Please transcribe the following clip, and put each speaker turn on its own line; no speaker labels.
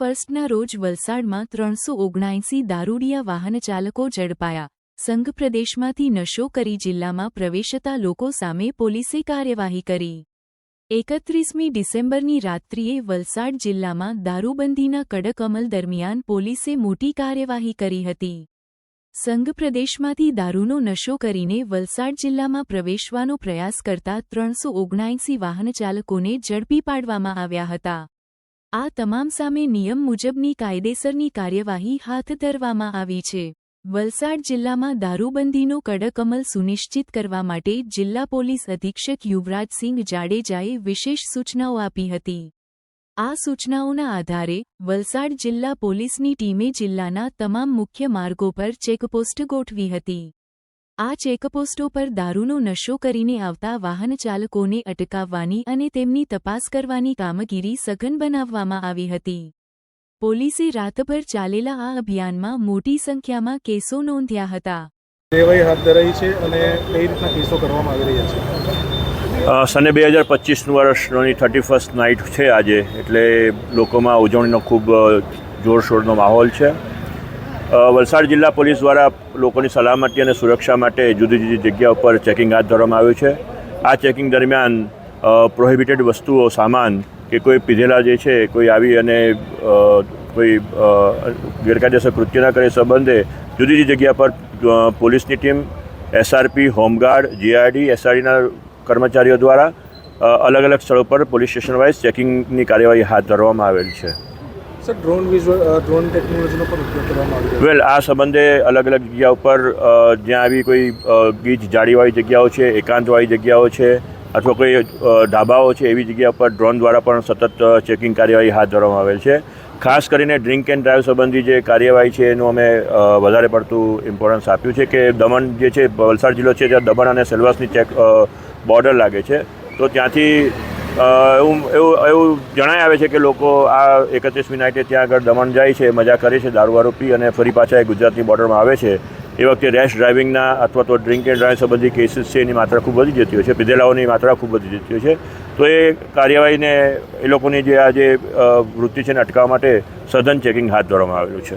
ફર્સ્ટના રોજ વલસાડમાં ત્રણસો ઓગણાએંસી દારૂડિયા વાહન ચાલકો ઝડપાયા. સંઘ પ્રદેશમાંથી નશો કરી જિલ્લામાં પ્રવેશતા લોકો સામે પોલીસે કાર્યવાહી કરી. એકત્રીસમી ડિસેમ્બરની રાત્રિએ વલસાડ જિલ્લામાં દારૂબંધીના કડક અમલ દરમિયાન પોલીસે મોટી કાર્યવાહી કરી હતી. સંઘ પ્રદેશમાંથી દારૂનો નશો કરીને વલસાડ જિલ્લામાં પ્રવેશવાનો પ્રયાસ કરતા ત્રણસો ઓગણાએંસી વાહનચાલકોને ઝડપી પાડવામાં આવ્યા હતા. આ તમામ સામે નિયમ મુજબની કાયદેસરની કાર્યવાહી હાથ ધરવામાં આવી છે. વલસાડ જિલ્લામાં દારૂબંધીનો કડક અમલ સુનિશ્ચિત કરવા માટે જિલ્લા પોલીસ અધિક્ષક યુવરાજસિંહ જાડેજાએ વિશેષ સૂચનાઓ આપી હતી. આ સૂચનાઓના આધારે વલસાડ જિલ્લા પોલીસની ટીમે જિલ્લાના તમામ મુખ્ય માર્ગો પર ચેકપોસ્ટ ગોઠવી હતી. આ ચેકપોસ્ટો પર દારૂનો નશો કરીને આવતા વાહનચાલકોને અટકાવવાની અને તેમની તપાસ કરવાની કામગીરી સઘન બનાવવામાં આવી હતી. પોલીસે રાતભર ચાલેલા આ અભિયાનમાં મોટી સંખ્યામાં કેસો નોંધ્યા હતા.
કાર્યવાહી હાથ ધરાઈ છે અને કઈ રીતના કેસો કરવામાં આવી રહ્યા છે?
સને બે હજાર પચીસનું વર્ષની થર્ટી ફર્સ્ટ નાઇટ છે આજે એટલે લોકોમાં ઉજવણીનો ખૂબ જોરશોરનો માહોલ છે. વલસાડ જિલ્લા પોલીસ દ્વારા લોકોની સલામતી અને સુરક્ષા માટે જુદી જુદી જગ્યા ઉપર ચેકિંગ હાથ ધરવામાં આવ્યું છે. આ ચેકિંગ દરમિયાન પ્રોહિબિટેડ વસ્તુઓ, સામાન કે કોઈ પીધેલા જે છે, કોઈ આવી અને કોઈ ગેરકાયદેસર કૃત્ય ના કરે સંબંધે જુદી જુદી જગ્યા પર પોલીસની team SRP home guard GRD એસઆરડીના કર્મચારીઓ દ્વારા અલગ અલગ સ્થળો પર પોલીસ સ્ટેશન વાઇઝ ચેકિંગની કાર્યવાહી હાથ ધરવામાં આવેલ છે.
આવી
વેલ આ સંબંધે અલગ અલગ જગ્યા ઉપર જ્યાં આવી કોઈ ગીચ જાળીવાળી જગ્યાઓ છે, એકાંતવાળી જગ્યાઓ છે, અથવા કોઈ ઢાબાઓ છે, એવી જગ્યા પર ડ્રોન દ્વારા પણ સતત ચેકિંગ કાર્યવાહી હાથ ધરવામાં આવેલ છે. ખાસ કરીને ડ્રિંક એન્ડ ડ્રાઈવ સંબંધી જે કાર્યવાહી છે, એનું અમે વધારે પડતું ઇમ્પોર્ટન્સ આપ્યું છે કે દમણ જે છે, વલસાડ જિલ્લો છે ત્યાં દમણ અને સેલવાસની ચેક બોર્ડર લાગે છે. તો ત્યાંથી એવું એવું એવું જણાય આવે છે કે લોકો આ એકત્રીસમી નાઇટે ત્યાં આગળ દમણ જાય છે, મજા કરે છે દારૂવારો પી અને ફરી પાછા એ ગુજરાતની બોર્ડરમાં આવે છે. એ વખતે રેશ ડ્રાઇવિંગના અથવા તો ડ્રિંક એન્ડ ડ્રાઈવ સંબંધી કેસીસ છે, એની માત્રા ખૂબ વધી જતી હોય છે, પીધેલાઓની માત્રા ખૂબ વધી જતી હોય છે. તો એ કાર્યવાહીને એ લોકોની જે આ જે વૃત્તિ છે એને અટકાવવા માટે સઘન ચેકિંગ હાથ ધરવામાં આવેલું છે.